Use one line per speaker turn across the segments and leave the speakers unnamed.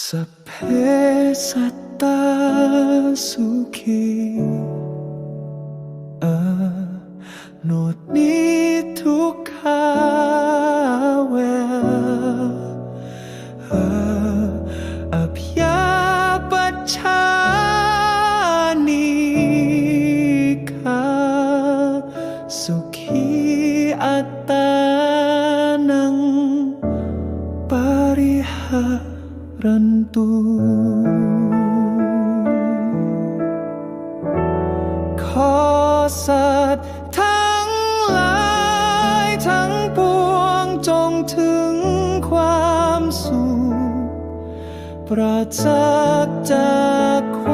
สัพเพสัตตาสุขีอโนดนี้ทุกขา รันตุขอสัตว์ทั้งหลายทั้งปวงจงถึงความสุขปราศจากจากความ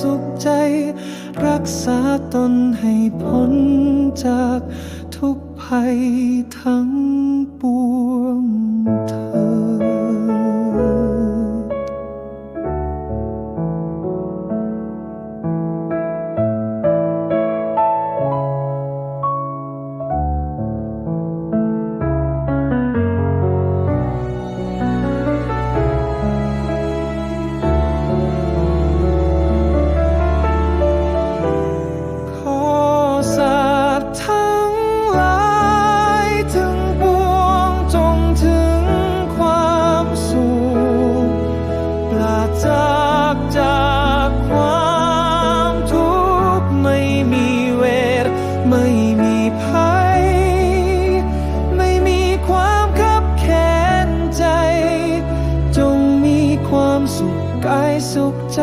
สุขใจ รักษาตนให้พ้นจากทุกภัยทั้งปวง สุขกายสุขใจ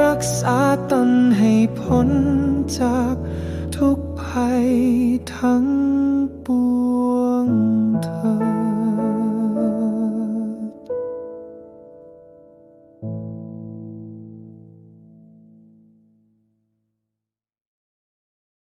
รักษาตนให้พ้นจากทุกภัยทั้ง